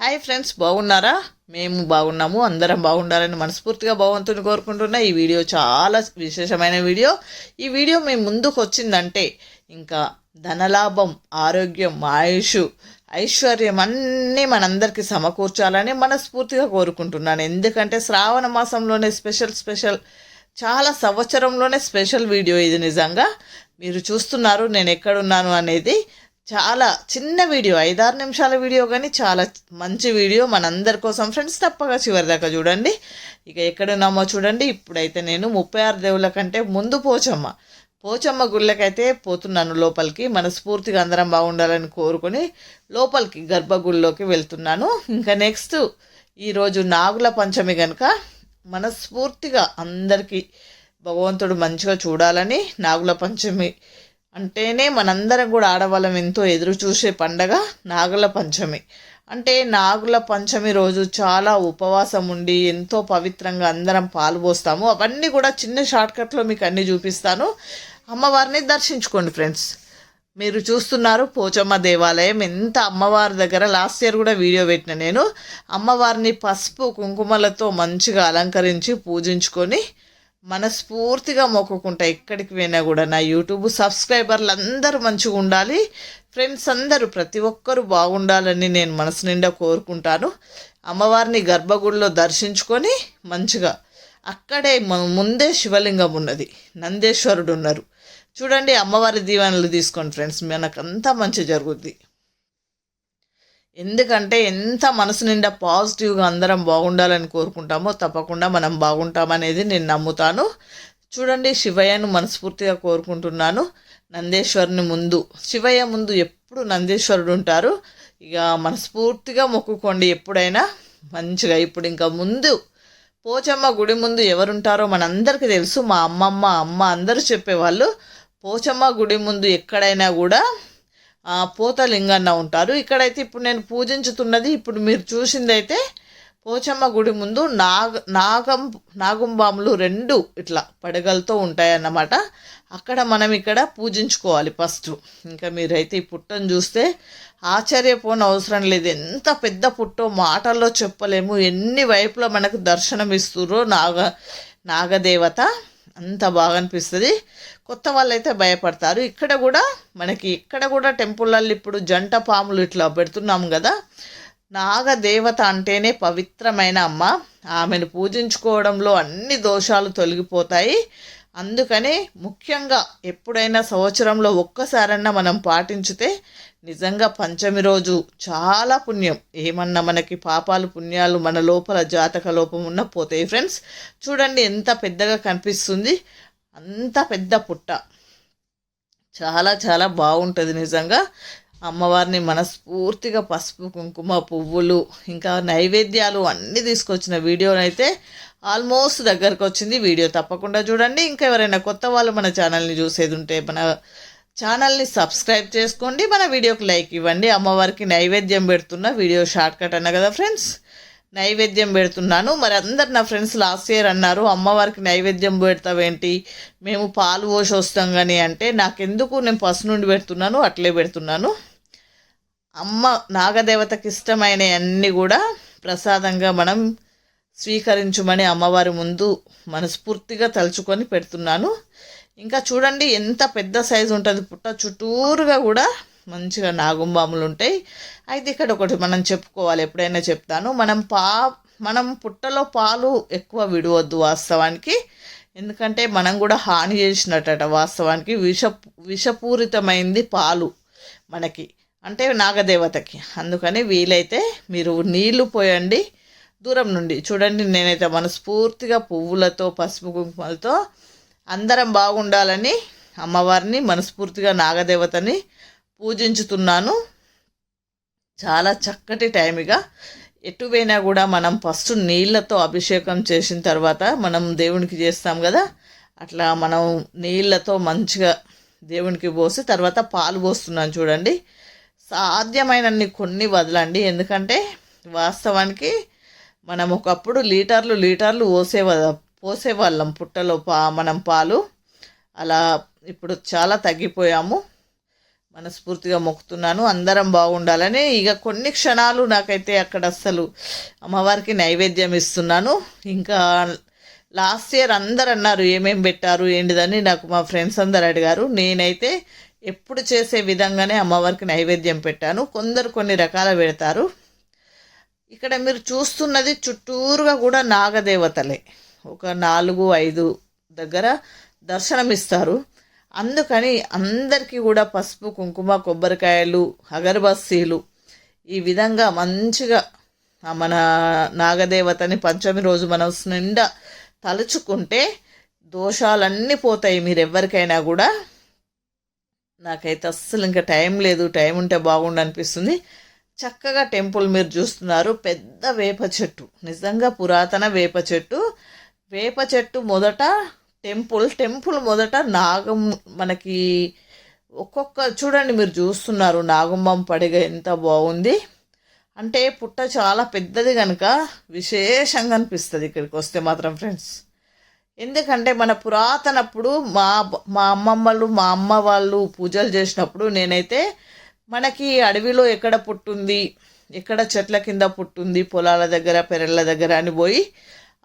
Hi friends బాగున్నారా? మేము బాగున్నాము అందరం బాగుండాలని మనస్ఫూర్తిగా భగవంతుని కోరుకుంటున్నా ఈ వీడియో చాలా విశేషమైన వీడియో. ఈ వీడియో మీ ముందుకు వచ్చిందంటే ఇంకా ధనలాభం ఆరోగ్యం ఆయుష్ ఐశ్వర్యం అన్నీ మనందరికీ సమకూర్చాలని మనస్ఫూర్తిగా కోరుకుంటున్నాను. ఎందుకంటే శ్రావణ మాసంలోనే స్పెషల్ స్పెషల్ చాలా సంవత్సరంలోనే స్పెషల్ వీడియో ఇది నిజంగా. మీరు చూస్తున్నారు నేను ఎక్కడున్నాను అనేది చాలా చిన్న వీడియో ఐదారు నిమిషాల వీడియో కానీ చాలా మంచి వీడియో మనందరి కోసం. ఫ్రెండ్స్ తప్పగా చివరి దాకా చూడండి. ఇక ఎక్కడున్నామో చూడండి. ఇప్పుడైతే నేను ముప్పై ఆరు దేవుల కంటే ముందు పోచమ్మ. పోచమ్మ గుళ్ళకైతే పోతున్నాను లోపలికి. మనస్ఫూర్తిగా అందరం బాగుండాలని కోరుకొని లోపలికి గర్భగుళ్ళలోకి వెళ్తున్నాను. ఇంకా నెక్స్ట్ ఈరోజు నాగుల పంచమి కనుక మనస్ఫూర్తిగా అందరికీ భగవంతుడు మంచిగా చూడాలని నాగుల పంచమి అంటేనే మనందరం కూడా ఆడవాళ్ళం ఎంతో ఎదురు చూసే పండగ నాగుల పంచమి. అంటే నాగుల పంచమి రోజు చాలా ఉపవాసం ఉండి ఎంతో పవిత్రంగా అందరం పాల్పోస్తాము అవన్నీ కూడా చిన్న షార్ట్కట్లో మీకు అన్నీ చూపిస్తాను. అమ్మవారిని దర్శించుకోండి ఫ్రెండ్స్. మీరు చూస్తున్నారు పోచమ్మ దేవాలయం. ఎంత అమ్మవారి దగ్గర లాస్ట్ ఇయర్ కూడా వీడియో పెట్టిన నేను. అమ్మవారిని పసుపు కుంకుమలతో మంచిగా అలంకరించి పూజించుకొని మనస్ఫూర్తిగా మొక్కుకుంటా ఎక్కడికి పోయినా కూడా నా యూట్యూబ్ సబ్స్క్రైబర్లు అందరూ మంచిగా ఉండాలి. ఫ్రెండ్స్ అందరూ ప్రతి ఒక్కరూ బాగుండాలని నేను మనసు నిండా కోరుకుంటాను. అమ్మవారిని గర్భగుడిలో దర్శించుకొని మంచిగా అక్కడే ముందే శివలింగం ఉన్నది. నందేశ్వరుడు ఉన్నారు. చూడండి అమ్మవారి దీవెనలు తీసుకోండి ఫ్రెండ్స్. మనకంతా మంచి జరుగుద్ది. ఎందుకంటే ఎంత మనసు నిండా పాజిటివ్గా అందరం బాగుండాలని కోరుకుంటామో తప్పకుండా మనం బాగుంటామనేది నేను నమ్ముతాను. చూడండి శివయ్యను మనస్ఫూర్తిగా కోరుకుంటున్నాను. నందేశ్వరుని ముందు శివయ్య ముందు ఎప్పుడు నందేశ్వరుడు ఉంటారు. ఇక మనస్ఫూర్తిగా మొక్కుకోండి ఎప్పుడైనా. మంచిగా ఇప్పుడు ఇంకా ముందు పోచమ్మ గుడి ముందు ఎవరుంటారో మనందరికీ తెలుసు. మా అమ్మమ్మ అమ్మ అందరూ చెప్పేవాళ్ళు. పోచమ్మ గుడి ముందు ఎక్కడైనా కూడా ఆ, పోతలింగన్న ఉంటారు. ఇక్కడైతే ఇప్పుడు నేను పూజించుతున్నది ఇప్పుడు మీరు చూసిందైతే పోచమ్మ గుడి ముందు నాగ నాగం నాగుంబాములు రెండు ఇట్లా పడగలతో ఉంటాయన్నమాట. అక్కడ మనం ఇక్కడ పూజించుకోవాలి ఫస్ట్. ఇంకా మీరైతే ఈ పుట్టను చూస్తే ఆశ్చర్యపోని అవసరం లేదు. ఎంత పెద్ద పుట్టో మాటల్లో చెప్పలేము. ఎన్ని వైపులో మనకు దర్శనం ఇస్తుర్రో నాగ నాగదేవత. అంత బాగా అనిపిస్తుంది కొత్త వాళ్ళైతే భయపడతారు. ఇక్కడ కూడా మనకి ఇక్కడ కూడా టెంపుల్లలో ఇప్పుడు జంట పాములు ఇట్లా పెడుతున్నాం కదా. నాగదేవత అంటేనే పవిత్రమైన అమ్మ. ఆమెను పూజించుకోవడంలో అన్ని దోషాలు తొలగిపోతాయి. అందుకని ముఖ్యంగా ఎప్పుడైనా సంవత్సరంలో ఒక్కసారన్నా మనం పాటించితే నిజంగా పంచమి రోజు చాలా పుణ్యం. ఏమన్నా మనకి పాపాలు పుణ్యాలు మన లోపల జాతక లోపం ఉన్న పోతాయి. ఫ్రెండ్స్ చూడండి ఎంత పెద్దగా కనిపిస్తుంది. అంత పెద్ద పుట్ట. చాలా చాలా బాగుంటుంది నిజంగా. అమ్మవారిని మనస్ఫూర్తిగా పసుపు కుంకుమ పువ్వులు ఇంకా నైవేద్యాలు అన్నీ తీసుకొచ్చిన వీడియోనైతే ఆల్మోస్ట్ దగ్గరకు వచ్చింది. వీడియో తప్పకుండా చూడండి. ఇంకా ఎవరైనా కొత్త వాళ్ళు మన ఛానల్ని చూసేది ఉంటే మన ఛానల్ని సబ్స్క్రైబ్ చేసుకోండి. మన వీడియోకి లైక్ ఇవ్వండి. అమ్మవారికి నైవేద్యం పెడుతున్న వీడియో షార్ట్ కట్ అన్న కదా ఫ్రెండ్స్? నైవేద్యం పెడుతున్నాను. మరి అందరు నా ఫ్రెండ్స్ లాస్ట్ ఇయర్ అన్నారు అమ్మవారికి నైవేద్యం పెడతావేంటి? మేము పాలు పోసి వస్తాం కానీ అంటే నాకెందుకు? నేను పసు నుండి పెడుతున్నాను అట్లే పెడుతున్నాను. అమ్మ నాగదేవతకి ఇష్టమైన అన్నీ కూడా ప్రసాదంగా మనం స్వీకరించమని అమ్మవారి ముందు మనస్ఫూర్తిగా తలుచుకొని పెడుతున్నాను. ఇంకా చూడండి ఎంత పెద్ద సైజు ఉంటుంది పుట్ట. చుట్టూరుగా కూడా మంచిగా నాగుంబాములు ఉంటాయి. అయితే ఇక్కడ ఒకటి మనం చెప్పుకోవాలి. ఎప్పుడైనా చెప్తాను. మనం పా మనం పుట్టలో పాలు ఎక్కువ విడవద్దు వాస్తవానికి. ఎందుకంటే మనం కూడా హాని చేసినట్టట వాస్తవానికి. విష విషపూరితమైంది పాలు మనకి. అంటే నాగదేవతకి. అందుకని వీలైతే మీరు నీళ్ళు పోయండి. దూరం నుండి. చూడండి నేనైతే మనస్ఫూర్తిగా పువ్వులతో పసుపు కుంకుమలతో అందరం బాగుండాలని అమ్మవారిని మనస్ఫూర్తిగా నాగదేవతని పూజించుతున్నాను. చాలా చక్కటి టైంగా ఎటు కూడా మనం ఫస్ట్ నీళ్ళతో అభిషేకం చేసిన తర్వాత మనం దేవునికి చేస్తాం కదా. అట్లా మనం నీళ్ళతో మంచిగా దేవునికి పోసి తర్వాత పాలు పోస్తున్నాను చూడండి. సాధ్యమైనన్ని కొన్ని వదలండి. ఎందుకంటే వాస్తవానికి మనం ఒకప్పుడు లీటర్లు లీటర్లు పోసే పోసేవాళ్ళం పుట్టలో పా మనం పాలు. అలా ఇప్పుడు చాలా తగ్గిపోయాము. మనస్ఫూర్తిగా మొక్కుతున్నాను. అందరం బాగుండాలని ఇక కొన్ని క్షణాలు నాకైతే అక్కడ అస్సలు అమ్మవారికి నైవేద్యం ఇస్తున్నాను. ఇంకా లాస్ట్ ఇయర్ అందరు అన్నారు ఏమేం పెట్టారు ఏంటిదని నాకు మా ఫ్రెండ్స్ అందరు అడిగారు. నేనైతే ఎప్పుడు చేసే విధంగానే అమ్మవారికి నైవేద్యం పెట్టాను. కొందరు కొన్ని రకాల పెడతారు. ఇక్కడ మీరు చూస్తున్నది చుట్టూరుగా కూడా నాగదేవతలే. ఒక నాలుగు ఐదు దగ్గర దర్శనమిస్తారు. అందుకని అందరికీ కూడా పసుపు కుంకుమ కొబ్బరికాయలు అగరబస్తీలు ఈ విధంగా మంచిగా మన నాగదేవతని పంచమి రోజు మనం నిండా తలుచుకుంటే దోషాలన్నీ పోతాయి మీరు ఎవరికైనా కూడా. నాకైతే అస్సలు ఇంకా టైం లేదు టైం ఉంటే బాగుండు అనిపిస్తుంది. చక్కగా టెంపుల్ మీరు చూస్తున్నారు పెద్ద వేప చెట్టు నిజంగా పురాతన వేప చెట్టు. వేప చెట్టు మొదట టెంపుల్ టెంపుల్ మొదట నాగం మనకి ఒక్కొక్క చూడండి మీరు చూస్తున్నారు నాగమ్మం పడిగ ఎంత బాగుంది. అంటే పుట్ట చాలా పెద్దది కనుక విశేషంగా అనిపిస్తుంది ఇక్కడికి వస్తే మాత్రం ఫ్రెండ్స్. ఎందుకంటే మన పురాతనప్పుడు మా మా అమ్మమ్మలు మా అమ్మ వాళ్ళు పూజలు చేసినప్పుడు నేనైతే మనకి అడవిలో ఎక్కడ పుట్టుంది ఎక్కడ చెట్ల కింద పుట్టుంది పొలాల దగ్గర పెరళ్ళ దగ్గర అని పోయి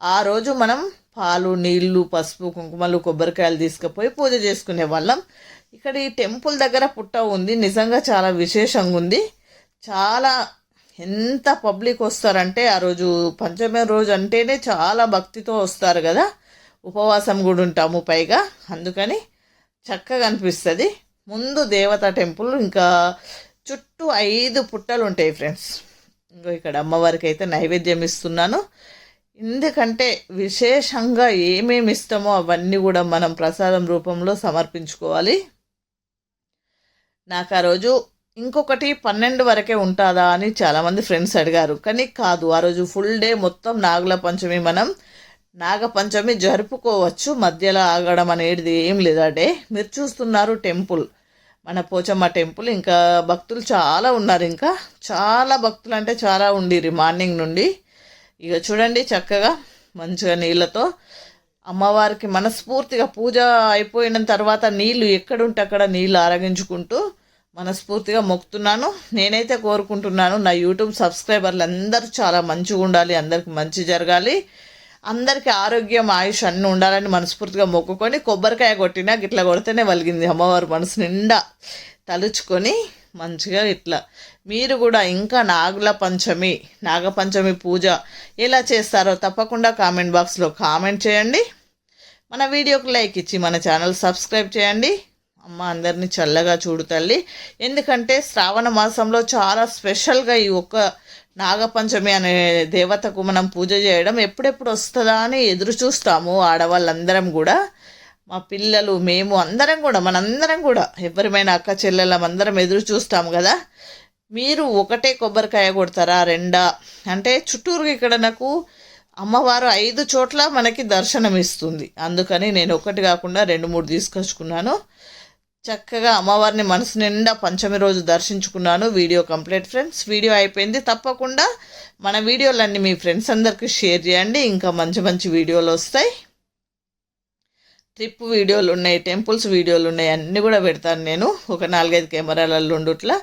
ఆ రోజు మనం పాలు నీళ్ళు పసుపు కుంకుమలు కొబ్బరికాయలు తీసుకుపోయి పూజ చేసుకునే వాళ్ళం. ఇక్కడ ఈ టెంపుల్ దగ్గర పుట్ట ఉంది. నిజంగా చాలా విశేషంగా ఉంది. చాలా ఎంత పబ్లిక్ వస్తారంటే ఆ రోజు పంచమి రోజు అంటేనే చాలా భక్తితో వస్తారు కదా. ఉపవాసం కూడా ఉంటాము పైగా. అందుకని చక్కగా అనిపిస్తుంది. ముందు దేవత టెంపుల్ ఇంకా చుట్టూ ఐదు పుట్టలు ఉంటాయి ఫ్రెండ్స్. ఇంకో ఇక్కడ అమ్మవారికి అయితే నైవేద్యం ఇస్తున్నాను. ఎందుకంటే విశేషంగా ఏమేమి ఇస్తామో అవన్నీ కూడా మనం ప్రసాదం రూపంలో సమర్పించుకోవాలి. నాకు ఆ రోజు ఇంకొకటి పన్నెండు వరకే ఉంటుందా అని చాలామంది ఫ్రెండ్స్ అడిగారు. కానీ కాదు ఆ రోజు ఫుల్ డే మొత్తం నాగుల పంచమి మనం నాగపంచమి జరుపుకోవచ్చు. మధ్యలో ఆగడం అనేది ఏం లేదా డే? మీరు చూస్తున్నారు టెంపుల్. మన పోచమ్మ టెంపుల్. ఇంకా భక్తులు చాలా ఉన్నారు ఇంకా. చాలా భక్తులు అంటే చాలా ఉండిరి మార్నింగ్ నుండి. ఇక చూడండి చక్కగా మంచిగా నీళ్ళతో. అమ్మవారికి మనస్ఫూర్తిగా పూజ అయిపోయిన తర్వాత నీళ్ళు ఎక్కడుంటే అక్కడ నీళ్ళు ఆరగించుకుంటూ మనస్ఫూర్తిగా మొక్కుతున్నాను. నేనైతే కోరుకుంటున్నాను నా యూట్యూబ్ సబ్స్క్రైబర్లు అందరూ చాలా మంచిగా ఉండాలి అందరికి మంచి జరగాలి. అందరికీ ఆరోగ్యం ఆయుష్ అన్నీ ఉండాలని మనస్ఫూర్తిగా మొక్కుకొని కొబ్బరికాయ కొట్టినా గిట్లా కొడితేనే వలిగింది అమ్మవారి మనసు నిండా తలుచుకొని. మంచిగా ఇట్లా. మీరు కూడా ఇంకా నాగుల పంచమి నాగపంచమి పూజ ఎలా చేస్తారో తప్పకుండా కామెంట్ బాక్స్లో కామెంట్ చేయండి. మన వీడియోకి లైక్ ఇచ్చి మన ఛానల్ సబ్స్క్రైబ్ చేయండి. అమ్మ అందరినీ చల్లగా చూడు తల్లి. ఎందుకంటే శ్రావణ మాసంలో చాలా స్పెషల్గా ఈ ఒక్క నాగపంచమి అనే దేవతకు మనం పూజ చేయడం ఎప్పుడెప్పుడు వస్తుందా అని ఎదురు చూస్తాము ఆడవాళ్ళందరం కూడా. మా పిల్లలు మేము అందరం కూడా మనందరం కూడా ఎవరిమైనా అక్క చెల్లెలం అందరం ఎదురు చూస్తాము కదా. మీరు ఒకటే కొబ్బరికాయ కొడతారా రెండా? అంటే చుట్టూరు ఇక్కడ నాకు అమ్మవారు ఐదు చోట్ల మనకి దర్శనం ఇస్తుంది. అందుకని నేను ఒకటి కాకుండా రెండు మూడు తీసుకొచ్చుకున్నాను. చక్కగా అమ్మవారిని మనసు నిండా పంచమి రోజు దర్శించుకున్నాను. Video complete friends. వీడియో అయిపోయింది. తప్పకుండా మన వీడియోలన్నీ మీ ఫ్రెండ్స్ అందరికీ షేర్ చేయండి. ఇంకా మంచి మంచి వీడియోలు వస్తాయి. ట్రిప్ వీడియోలు ఉన్నాయి టెంపుల్స్ వీడియోలు ఉన్నాయి అన్నీ కూడా పెడతాను నేను. ఒక నాలుగైదు కెమెరాలలో ఉండుట్లా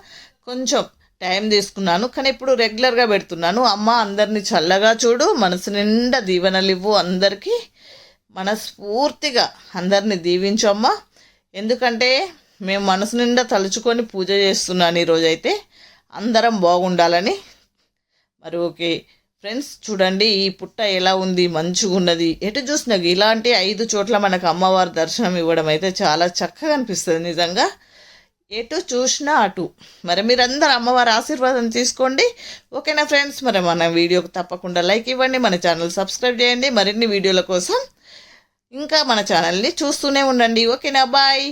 కొంచెం టైం తీసుకున్నాను. కానీ ఇప్పుడు రెగ్యులర్గా పెడుతున్నాను. అమ్మ అందరినీ చల్లగా చూడు మనసు నిండా దీవెనలు ఇవ్వు అందరికీ. మనస్ఫూర్తిగా అందరినీ దీవించు అమ్మ. ఎందుకంటే మేము మనసు నిండా తలుచుకొని పూజ చేస్తున్నాను ఈరోజైతే. అందరం బాగుండాలని. మరి ఓకే. ఫ్రెండ్స్ చూడండి ఈ పుట్ట ఎలా ఉంది? మంచిగా ఉన్నది. ఎటు చూసినా ఇలాంటి ఐదు చోట్ల మనకు అమ్మవారి దర్శనం ఇవ్వడం అయితే చాలా చక్కగా అనిపిస్తుంది నిజంగా. ఎటు చూసినా అటు. మరి మీరందరూ అమ్మవారి ఆశీర్వాదం తీసుకోండి. ఓకేనా ఫ్రెండ్స్ మరి మన వీడియోకి తప్పకుండా లైక్ ఇవ్వండి మన ఛానల్ సబ్స్క్రైబ్ చేయండి. మరిన్ని వీడియోల కోసం ఇంకా మన ఛానల్ని చూస్తూనే ఉండండి. ఓకేనా బాయ్